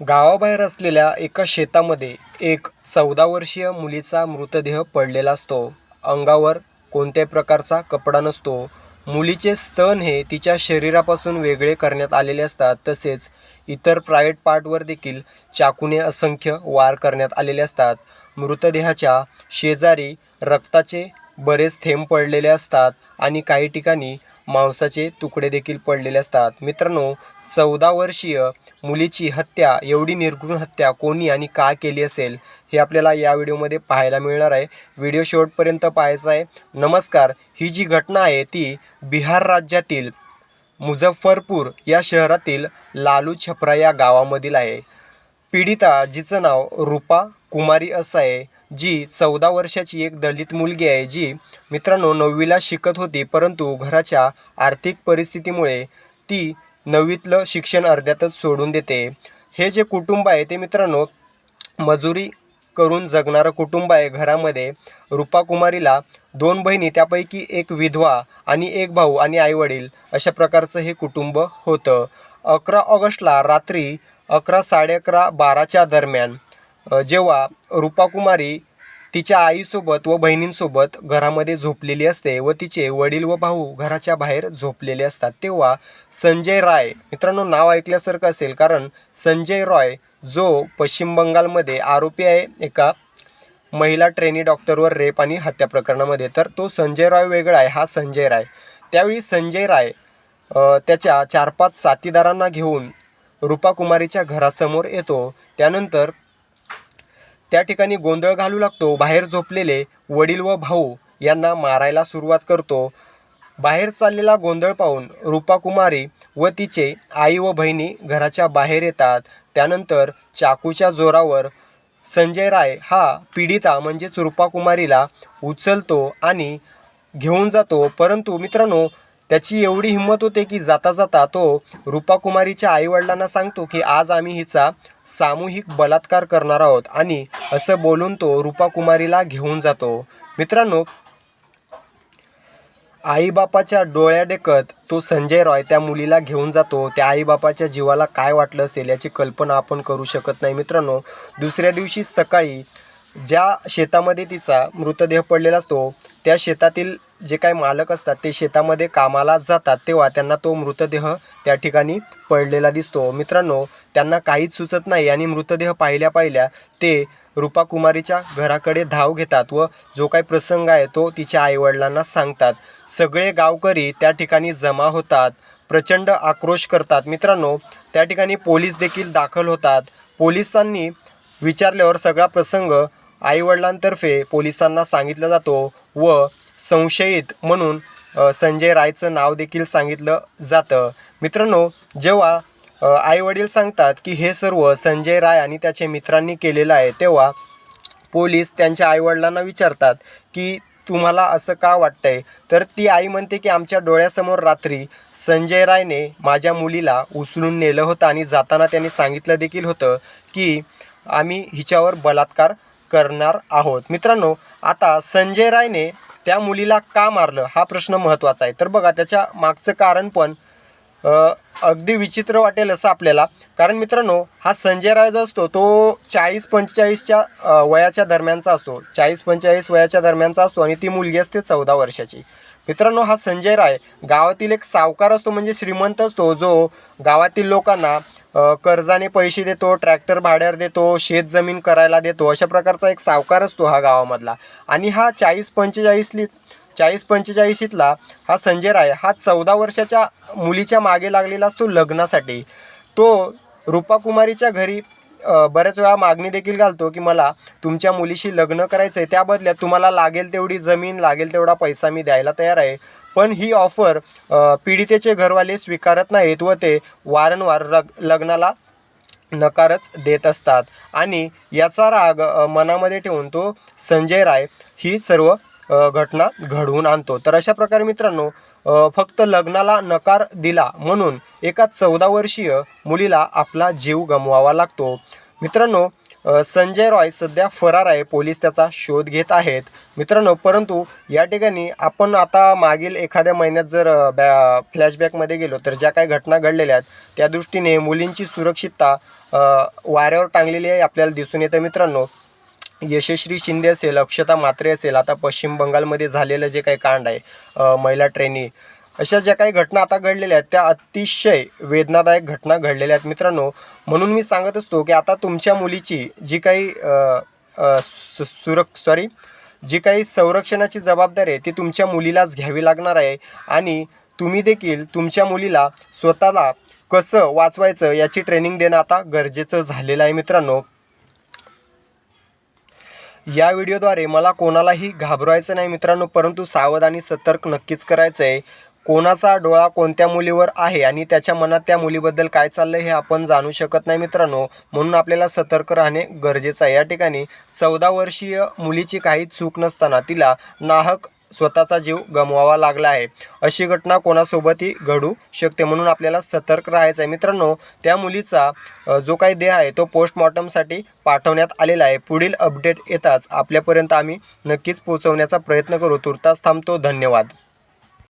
गावाबाहेर असलेल्या एका शेतामध्ये एक चौदा वर्षीय मुलीचा मृतदेह पडलेला असतो. अंगावर कोणत्याही प्रकारचा कपडा नसतो. मुलीचे स्तन हे तिच्या शरीरापासून वेगळे करण्यात आलेले असतात. तसेच इतर प्रायव्हेट पार्टवर देखील चाकूने असंख्य वार करण्यात आलेले असतात. मृतदेहाच्या शेजारी रक्ताचे बरेच थेंब पडलेले असतात आणि काही ठिकाणी मांसाचे तुकडे देखील पडलेले असतात. मित्रांनो चौदा वर्षीय मुलीची हत्या एवढी निर्घृण हत्या कोणी आणि का केली असेल हे आपल्याला या व्हिडिओमध्ये पाहायला मिळणार आहे. व्हिडिओ शेवटपर्यंत पाहायचा आहे. नमस्कार ही जी घटना आहे ती बिहार राज्यातील मुझफ्फरपूर या शहरातील लालू छपरा या गावामधील आहे. पीडिता जिचं नाव रूपा कुमारी असं आहे जी चौदा वर्षाची एक दलित मुलगी आहे जी मित्रांनो नववीला शिकत होती परंतु घराच्या आर्थिक परिस्थितीमुळे ती नववीतलं शिक्षण अर्ध्यातच सोडून देते. हे जे कुटुंब आहे ते मित्रांनो मजुरी करून जगणारं कुटुंब आहे घरामध्ये. रूपाकुमारीला दोन बहिणी त्यापैकी एक विधवा आणि एक भाऊ आणि आईवडील अशा प्रकारचं हे कुटुंब होतं. अकरा ऑगस्टला रात्री अकरा साडे अकरा बाराच्या दरम्यान जेव्हा रूपाकुमारी तिच्या आईसोबत व बहिणींसोबत घरामध्ये झोपलेली असते व तिचे वडील व भाऊ घराच्या बाहेर झोपलेले असतात. तेव्हा संजय राय मित्रांनो नाव ऐकल्यासारखं असेल कारण संजय रॉय जो पश्चिम बंगालमध्ये आरोपी आहे एका महिला ट्रेनी डॉक्टरवर रेप आणि हत्या प्रकरणामध्ये तर तो संजय राय वेगळा आहे हा संजय राय. त्यावेळी संजय राय त्याच्या चार पाच साथीदारांना घेऊन रूपा कुमारीच्या घरासमोर येतो. त्यानंतर त्या ठिकाणी गोंधळ घालू लागतो बाहेर झोपलेले वडील व भाऊ यांना मारायला सुरुवात करतो. बाहेर चाललेला गोंधळ पाहून रूपा कुमारी व तिचे आई व बहिणी घराच्या बाहेर येतात. त्यानंतर चाकूच्या जोरावर संजय राय हा पीडिता म्हणजेच रूपा कुमारीला उचलतो आणि घेऊन जातो. परंतु मित्रांनो त्याची एवढी हिंमत होते की जाता जाता तो रूपाकुमारीच्या आईवडिलांना सांगतो की आज आम्ही हिचा सामूहिक बलात्कार करणार आहोत आणि असं बोलून तो रूपाकुमारीला घेऊन जातो. मित्रांनो आईबापाच्या डोळ्या डेकत तो संजय रॉय त्या मुलीला घेऊन जातो. त्या आईबापाच्या जीवाला काय वाटलं असेल याची कल्पना आपण करू शकत नाही. मित्रांनो दुसऱ्या दिवशी सकाळी ज्या शेतामध्ये तिचा मृतदेह पडलेला असतो त्या शेतातील जे काही मालक असतात ते शेतामध्ये कामाला जातात तेव्हा त्यांना तो मृतदेह त्या ठिकाणी पडलेला दिसतो. मित्रांनो त्यांना काहीच सुचत नाही आणि मृतदेह पाहिल्या पाहिल्या ते रूपाकुमारीच्या घराकडे धाव घेतात व जो काही प्रसंग आहे तो तिच्या आईवडिलांना सांगतात. सगळे गावकरी त्या ठिकाणी जमा होतात प्रचंड आक्रोश करतात. मित्रांनो त्या ठिकाणी पोलीस देखील दाखल होतात. पोलिसांनी विचारल्यावर सगळा प्रसंग आईवडिलांतर्फे पोलिसांना सांगितला जातो व संशयित म्हणून संजय रायचं नाव देखील सांगितलं जातं. मित्रांनो जेव्हा आईवडील सांगतात की हे सर्व संजय राय आणि त्याच्या मित्रांनी केलेलं आहे तेव्हा पोलीस त्यांच्या आईवडिलांना विचारतात की तुम्हाला असं का वाटतंय? तर ती आई म्हणते की आमच्या डोळ्यासमोर रात्री संजय रायने माझ्या मुलीला उचलून नेलं होतं आणि जाताना त्यांनी सांगितलं देखील होतं की आम्ही हिच्यावर बलात्कार करणार आहोत. मित्रांनो आता संजय रायने त्या मुलीला का मारलं? हा प्रश्न महत्त्वाचा आहे. तर बघा त्याच्या मागचं कारण पण अगदी विचित्र वाटेल असं आपल्याला. कारण मित्रांनो हा संजय राय जो असतो तो चाळीस पंचेचाळीसच्या वयाच्या दरम्यानचा असतो. चाळीस पंचेचाळीस वयाच्या दरम्यानचा असतो आणि ती मुलगी असते चौदा वर्षाची. मित्रांनो हा संजय राय गावातील एक सावकार असतो म्हणजे श्रीमंत असतो जो गावातील लोकांना कर्जाने पैसे देतो ट्रॅक्टर भाड्यावर देतो शेत जमीन करायला देतो अशा प्रकारचा एक सावकार असतो हा गावामधला. आणि हा चाळीस पंचेचाळीसली चाळीस पंचेचाळीसीतला हा संजय राय हा चौदा वर्षाच्या मुलीच्या मागे लागलेला असतो लग्नासाठी. तो रूपाकुमारीच्या घरी बऱ्याच वेळा मागणी देखील घालतो की मला तुमच्या मुलीशी लग्न करायचं आहे त्या बदल्यात तुम्हाला लागेल तेवढी जमीन लागेल तेवढा पैसा मी द्यायला तयार आहे. पण ही ऑफर पीडितेचे घरवाले स्वीकारत नाहीत व ते वारंवार रग लग्नाला नकारच देत असतात. आणि याचा राग मनामध्ये ठेवून तो संजय राय ही सर्व घटना घडवून आणतो. तर अशा प्रकारे मित्रांनो फक्त लग्नाला नकार दिला म्हणून एका चौदा वर्षीय मुलीला आपला जीव गमवावा लागतो. मित्रांनो संजय रॉय सध्या फरार आहे. पोलीस त्याचा शोध घेत आहेत. मित्रांनो परंतु या ठिकाणी आपण आता मागील एखाद्या महिन्यात जर बॅ फ्लॅशबॅकमध्ये गेलो तर ज्या काही घटना घडलेल्या आहेत त्या दृष्टीने मुलींची सुरक्षितता वाऱ्यावर टांगलेली आहे आपल्याला दिसून येतं मित्रांनो. यशस्वी शिंदे असेल अक्षता मात्रे असेल आता पश्चिम बंगालमध्ये झालेलं जे काही कांड आहे महिला ट्रेनी अशा ज्या काही घटना आता घडलेल्या आहेत त्या अतिशय वेदनादायक घटना घडलेल्या आहेत मित्रांनो. म्हणून मी सांगत असतो की आता तुमच्या मुलीची जी काही सुरक्ष सॉरी जी काही संरक्षणाची जबाबदारी आहे ती तुमच्या मुलीलाच घ्यावी लागणार आहे आणि तुम्ही देखील तुमच्या मुलीला स्वतःला कसं वाचवायचं याची ट्रेनिंग देणं आता गरजेचं झालेलं आहे मित्रांनो. या व्हिडिओद्वारे मला कोणालाही घाबरवायचं नाही मित्रांनो परंतु सावध आणि सतर्क नक्कीच करायचं आहे कोणाचा डोळा कोणत्या मुलीवर आहे आणि त्याच्या मनात त्या मुलीबद्दल काय चाललं हे आपण जाणू शकत नाही मित्रांनो. म्हणून आपल्याला सतर्क राहणे गरजेचं आहे. या ठिकाणी चौदा वर्षीय मुलीची काही चूक नसताना तिला नाहक स्वतःचा जीव गमवावा लागला आहे. अशी घटना कोणासोबतही घडू शकते म्हणून आपल्याला सतर्क राहायचं आहे. मित्रांनो त्या मुलीचा जो काही देह आहे तो पोस्टमॉर्टमसाठी पाठवण्यात आलेला आहे. पुढील अपडेट येताच आपल्यापर्यंत आम्ही नक्कीच पोहोचवण्याचा प्रयत्न करू. तुर्तास थांबतो. धन्यवाद.